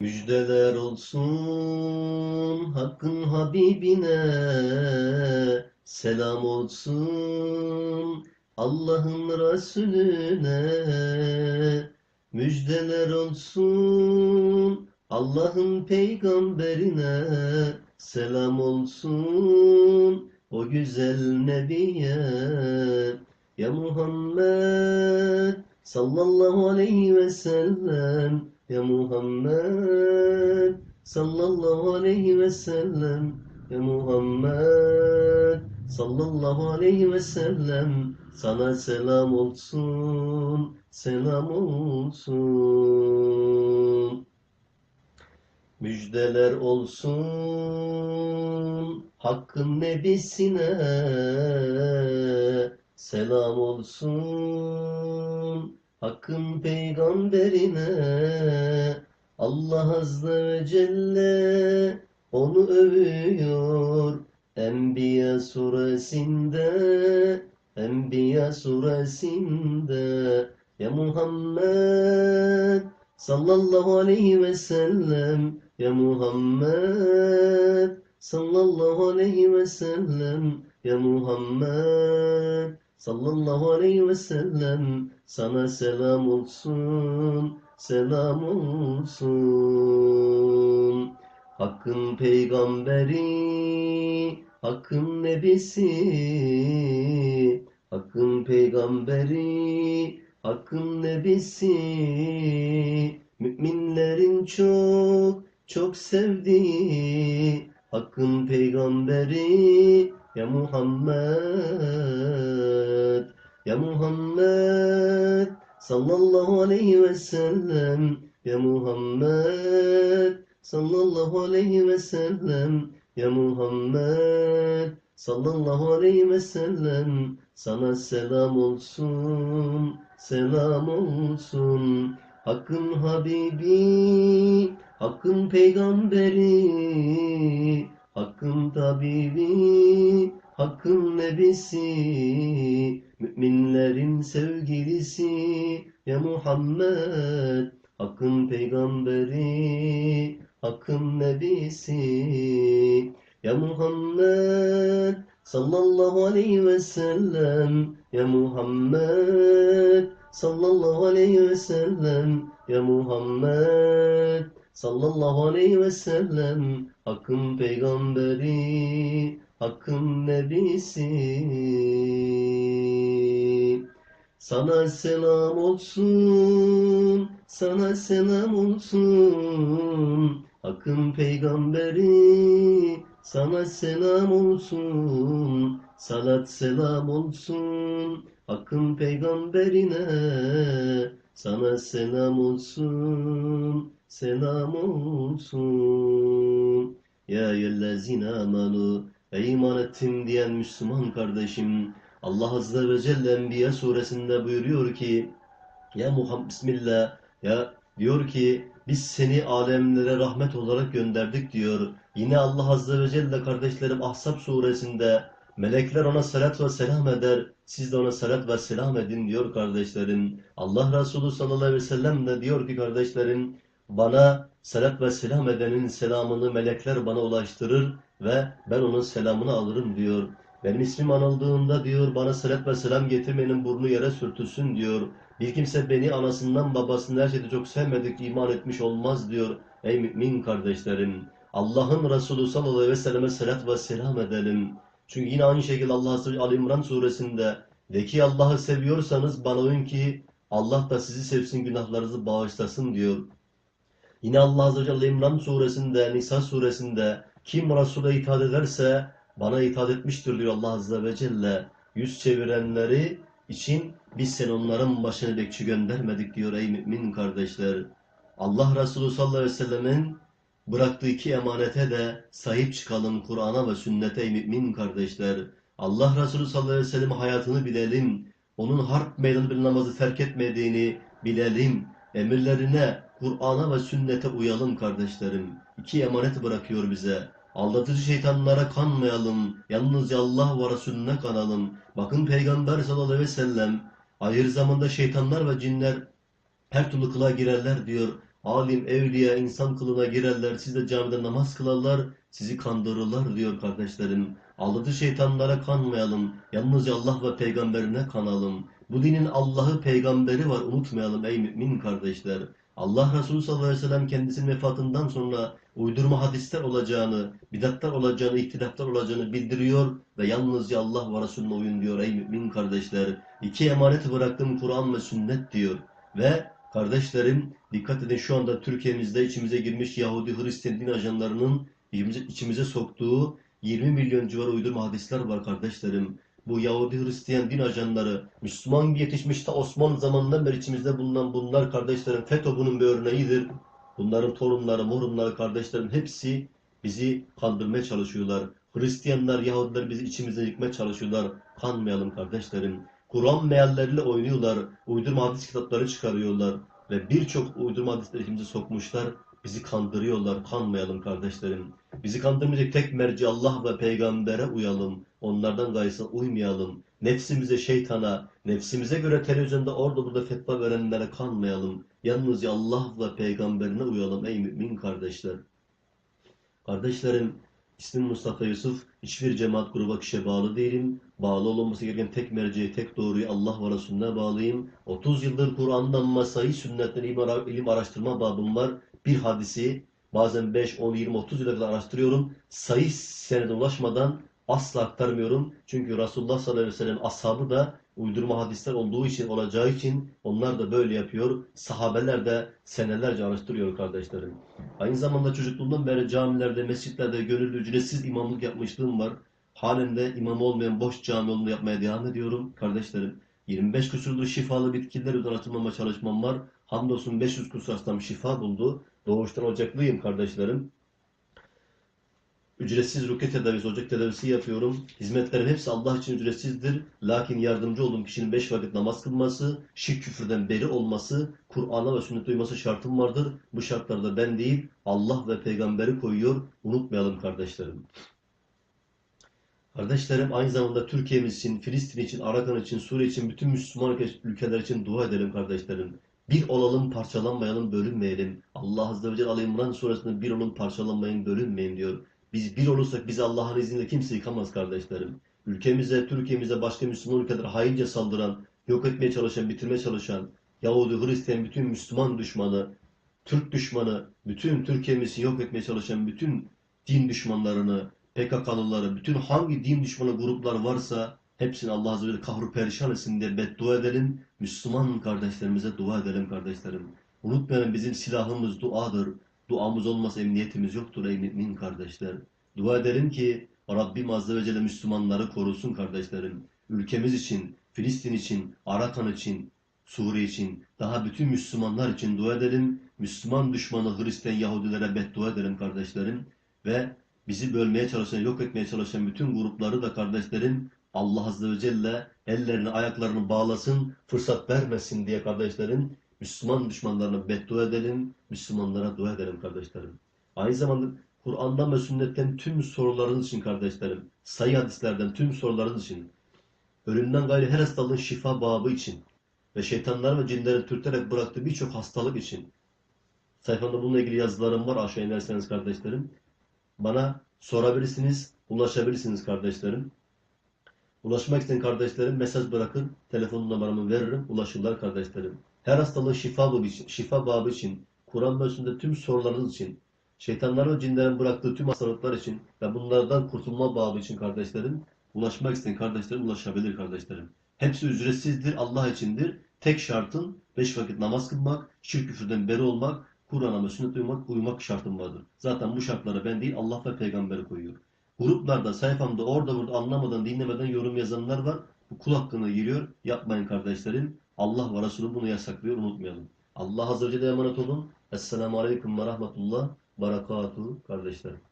Müjdeler olsun Hakk'ın Habibine. Selam olsun Allah'ın Resulüne. Müjdeler olsun Allah'ın peygamberine. Selam olsun o güzel nebiye. Ya Muhammed sallallahu aleyhi ve sellem Ya Muhammed sallallahu aleyhi ve sellem. Ya Muhammed sallallahu aleyhi ve sellem. Sana selam olsun selam olsun. Müjdeler olsun Hakkın nebisine selam olsun Hakkın peygamberine Allah azze ve celle onu övüyor. Enbiya suresinde Enbiya suresinde Ya Muhammed sallallahu aleyhi ve sellem Ya Muhammed sallallahu aleyhi ve sellem Ya Muhammed sallallahu aleyhi ve sellem sana selam olsun selam olsun. Hakkın peygamberi Hakkın nebisi Hakkın peygamberi Hakkın nebisi. Müminlerin çok çok sevdiği Hakkın peygamberi Ya Muhammed Ya Muhammed Sallallahu aleyhi ve sellem. Ya Muhammed Sallallahu aleyhi ve sellem. Ya Muhammed Sallallahu aleyhi ve sellem. Sana selam olsun Selam olsun. Hakkın Habibi Hakkın Peygamberi Hakkın Tabibi Hakkın Nebisi Müminlerin sevgilisi Ya Muhammed. Hakkın Peygamberi Hakkın Nebisi Ya Muhammed. Sallallahu aleyhi ve sellem Ya Muhammed. Sallallahu aleyhi ve sellem Ya Muhammed Sallallahu aleyhi ve sellem Hakkın peygamberi Hakkın nebisi. Sana selam olsun Sana selam olsun. Hakkın peygamberi Sana selam olsun. Salat selam olsun Hakkın peygamberine. Sana selam olsun Selam olsun Ya eyyühellezine amanu Ey iman ettim diyen Müslüman kardeşim Allah Azze ve Celle Enbiya suresinde buyuruyor ki Ya Muhammed Bismillah ya diyor ki biz seni alemlere rahmet olarak gönderdik diyor. Yine Allah Azze ve Celle kardeşlerim Ahzab suresinde melekler ona salat ve selam eder. Siz de ona salat ve selam edin diyor kardeşlerim. Allah Resulü sallallahu aleyhi ve sellem de diyor ki kardeşlerim bana salat ve selam edenin selamını melekler bana ulaştırır ve ben onun selamını alırım diyor. Benim ismim anıldığında diyor bana salat ve selam getirmenin burnu yere sürtülsün diyor. Bir kimse beni anasından babasından her şeyde çok sevmedik iman etmiş olmaz diyor. Ey mümin kardeşlerim Allah'ın Resulü sallallahu aleyhi ve selleme salat ve selam edelim. Çünkü yine aynı şekilde Allah Ali İmran suresinde de ki Allah'ı seviyorsanız bana uyun ki Allah da sizi sevsin günahlarınızı bağışlasın diyor. Yine Allah Azze ve Celle İmran suresinde, Nisa suresinde kim Resul'e itaat ederse bana itaat etmiştir diyor Allah Azze ve Celle. Yüz çevirenleri için biz sen onların başına bekçi göndermedik diyor ey mümin kardeşler. Allah Resulü sallallahu aleyhi ve sellemin bıraktığı iki emanete de sahip çıkalım Kur'an'a ve sünnete ey mümin kardeşler. Allah Resulü sallallahu aleyhi ve sellem hayatını bilelim. Onun harp meydanı bir namazı terk etmediğini bilelim. Emirlerine, Kur'an'a ve sünnete uyalım kardeşlerim. İki emanet bırakıyor bize. Aldatıcı şeytanlara kanmayalım. Yalnızca Allah ve Resulüne kanalım. Bakın Peygamber sallallahu aleyhi ve sellem ahir zamanda şeytanlar ve cinler her türlü kılığa girerler diyor. alim, evliya, insan kılına girerler, siz de camide namaz kılarlar, sizi kandırırlar diyor kardeşlerim. Aldatı şeytanlara kanmayalım, yalnızca Allah ve peygamberine kanalım. Bu dinin Allah'ı, peygamberi var, unutmayalım ey mümin kardeşler. Allah Resulü sallallahu aleyhi ve sellem kendisinin vefatından sonra uydurma hadisler olacağını, bidatlar olacağını, ihtilaflar olacağını bildiriyor ve yalnızca Allah ve Resulüne uyun diyor ey mümin kardeşler. İki emanet bıraktım Kur'an ve sünnet diyor. Ve kardeşlerim dikkat edin şu anda Türkiye'mizde içimize girmiş Yahudi Hristiyan din ajanlarının içimize, içimize soktuğu 20 milyon civarı uydurma hadisler var kardeşlerim. Bu Yahudi Hristiyan din ajanları Müslüman yetişmiş ta Osmanlı zamanından beri içimizde bulunan bunlar kardeşlerim FETÖ bunun bir örneğidir. Bunların torunları, morunları, kardeşlerim hepsi bizi kandırmaya çalışıyorlar. Hristiyanlar, Yahudiler bizi içimizden yıkmaya çalışıyorlar. Kanmayalım kardeşlerim. Kur'an mealleriyle oynuyorlar. Uydurma hadis kitapları çıkarıyorlar. Ve birçok uydurma hadisleri içimize sokmuşlar. Bizi kandırıyorlar. Kanmayalım kardeşlerim. Bizi kandırmayacak tek merci Allah ve peygambere uyalım. Onlardan gayrısına uymayalım. Nefsimize, şeytana, nefsimize göre televizyonda orada burada fetva verenlere kanmayalım. Yalnızca Allah ve peygamberine uyalım ey mümin kardeşler. Kardeşlerim, ismim Mustafa Yusuf. Hiçbir cemaat gruba kişiye bağlı değilim. Bağlı olması gereken tek merceği, tek doğruyu Allah ve Resulüne bağlıyım. 30 yıldır Kur'an'dan masayı, sünnetten ilim araştırma babım var. Bir hadisi bazen 5, 10, 20, 30 yıla kadar araştırıyorum. Sayı senede ulaşmadan asla aktarmıyorum. Çünkü Resulullah sallallahu aleyhi ve sellem ashabı da uydurma hadisler olduğu için, olacağı için onlar da böyle yapıyor. Sahabeler de senelerce araştırıyor kardeşlerim. Aynı zamanda çocukluğumdan beri camilerde, mescitlerde gönüllü ücretsiz imamlık yapmışlığım var. Halen de imam olmayan boş cami yolunu yapmaya devam ediyorum kardeşlerim. 25 küsurlu şifalı bitkiler üzerine açılmama çalışmam var. Hamdolsun 500 küsur şifa buldu. Doğuştan ocaklıyım kardeşlerim. Ücretsiz rukiye tedavisi, ocak tedavisi yapıyorum. Hizmetlerim hepsi Allah için ücretsizdir. Lakin yardımcı olduğum kişinin beş vakit namaz kılması, şirk küfürden beri olması, Kur'an'a ve sünnet uyması şartım vardır. Bu şartlarda ben değil, Allah ve peygamberi koyuyor. Unutmayalım kardeşlerim. Kardeşlerim aynı zamanda Türkiye'miz için, Filistin için, Arakan için, Suriye için, bütün Müslüman ülke- ülkeler için dua edelim kardeşlerim. Bir olalım, parçalanmayalım, bölünmeyelim. Allah Azze ve Celle Ali İmran suresinde bir olun, parçalanmayın, bölünmeyin diyor. Biz bir olursak bizi Allah'ın izniyle kimse yıkamaz kardeşlerim. Ülkemize, Türkiye'mize, başka Müslüman ülkelere haince saldıran, yok etmeye çalışan, bitirmeye çalışan, Yahudi, Hristiyan, bütün Müslüman düşmanı, Türk düşmanı, bütün Türkiye'mizi yok etmeye çalışan bütün din düşmanlarını, PKK'lıları, bütün hangi din düşmanı gruplar varsa hepsini Allah Azze ve Celle kahru perişan etsin diye beddua edelim. Müslüman kardeşlerimize dua edelim kardeşlerim. Unutmayalım bizim silahımız duadır. Duamız olmasa emniyetimiz yoktur ey mümin kardeşler. Dua edelim ki Rabbim Azze ve Celle Müslümanları korusun kardeşlerim. Ülkemiz için, Filistin için, Arakan için, Suriye için, daha bütün Müslümanlar için dua edelim. Müslüman düşmanı Hristiyan Yahudilere beddua edelim kardeşlerim. Ve bizi bölmeye çalışan, yok etmeye çalışan bütün grupları da kardeşlerim Allah Azze ve Celle ellerini ayaklarını bağlasın, fırsat vermesin diye kardeşlerim Müslüman düşmanlarına beddua edelim, Müslümanlara dua edelim kardeşlerim. Aynı zamanda Kur'an'dan ve sünnetten tüm sorularınız için kardeşlerim, sayı hadislerden tüm sorularınız için, ölümden gayrı her hastalığın şifa babı için ve şeytanlar ve cinlerin türterek bıraktığı birçok hastalık için sayfamda bununla ilgili yazılarım var aşağı inerseniz kardeşlerim. Bana sorabilirsiniz, ulaşabilirsiniz kardeşlerim. Ulaşmak isteyen kardeşlerim mesaj bırakın, telefon numaramı veririm, ulaşırlar kardeşlerim. Her hastalığın şifa babı için, şifa babı için, Kur'an sünnet tüm sorularınız için, şeytanlar ve cinlerin bıraktığı tüm hastalıklar için ve bunlardan kurtulma babı için kardeşlerim, ulaşmak isteyen kardeşlerim ulaşabilir kardeşlerim. Hepsi ücretsizdir, Allah içindir. Tek şartın beş vakit namaz kılmak, şirk küfürden beri olmak, Kur'an'a ve sünnet uymak, uymak şartım vardır. Zaten bu şartları ben değil Allah ve peygamberi koyuyor. Gruplarda, sayfamda, orada burada anlamadan, dinlemeden yorum yazanlar var. Bu kul hakkına giriyor. Yapmayın kardeşlerim. Allah ve Resulü bunu yasaklıyor. Unutmayalım. Allah Azze ve Celle'ye emanet olun. Esselamu Aleyküm ve Rahmetullah. Barakatuhu kardeşlerim.